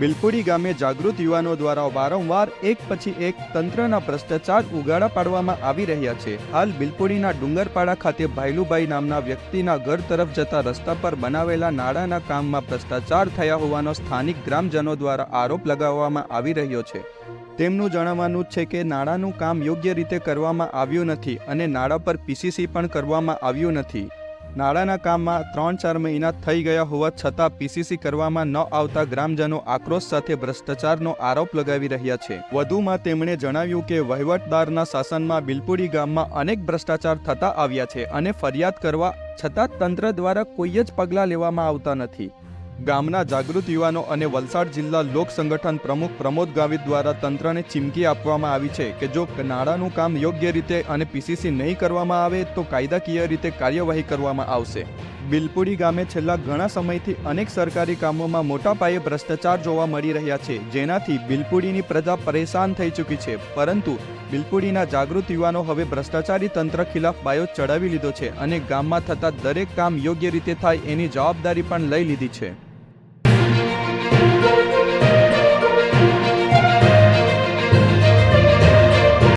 બિલપુડી ગામે જાગૃત યુવાનો દ્વારા વારંવાર એક પછી એક તંત્રના ભ્રષ્ટાચાર ઉગાડા પાડવામાં આવી રહ્યા છે. હાલ બિલપુડીના ડુંગરપાડા ખાતે ભાઈલુભાઈ નામના વ્યક્તિના ઘર તરફ જતા રસ્તા પર બનાવેલા નાળાના કામમાં ભ્રષ્ટાચાર થયા હોવાનો સ્થાનિક ગ્રામજનો દ્વારા આરોપ લગાવવામાં આવી રહ્યો છે. તેમનું જણાવવાનું છે કે નાણાંનું કામ યોગ્ય રીતે કરવામાં આવ્યું નથી અને નાણાં પર પીસીસી પણ કરવામાં આવ્યું નથી. નાણાંના કામમાં ત્રણ ચાર મહિના થઈ ગયા હોવા છતાં પીસીસી કરવામાં ન આવતા ગ્રામજનો આક્રોશ સાથે ભ્રષ્ટાચારનો આરોપ લગાવી રહ્યા છે. વધુમાં તેમણે જણાવ્યું કે વહીવટદારના શાસનમાં બિલપુડી ગામમાં અનેક ભ્રષ્ટાચાર થતા આવ્યા છે અને ફરિયાદ કરવા છતાં તંત્ર દ્વારા કોઈ જ પગલાં લેવામાં આવતા નથી. ગામના જાગૃત યુવાનો અને વલસાડ જિલ્લા લોક સંગઠન પ્રમુખ પ્રમોદ ગાવિત દ્વારા તંત્રને ચીમકી આપવામાં આવી છે કે જો નાણાંનું કામ યોગ્ય રીતે અને પીસીસી નહીં કરવામાં આવે તો કાયદાકીય રીતે કાર્યવાહી કરવામાં આવશે. બિલપુડી ગામે છેલ્લા ઘણા સમયથી અનેક સરકારી કામોમાં મોટા પાયે ભ્રષ્ટાચાર જોવા મળી રહ્યા છે, જેનાથી બિલપુડીની પ્રજા પરેશાન થઈ ચૂકી છે. પરંતુ બિલપુડીના જાગૃત યુવાનો હવે ભ્રષ્ટાચારી તંત્ર ખિલાફ બાયો ચડાવી લીધો છે અને ગામમાં થતા દરેક કામ યોગ્ય રીતે થાય એની જવાબદારી પણ લઈ લીધી છે. Thank you.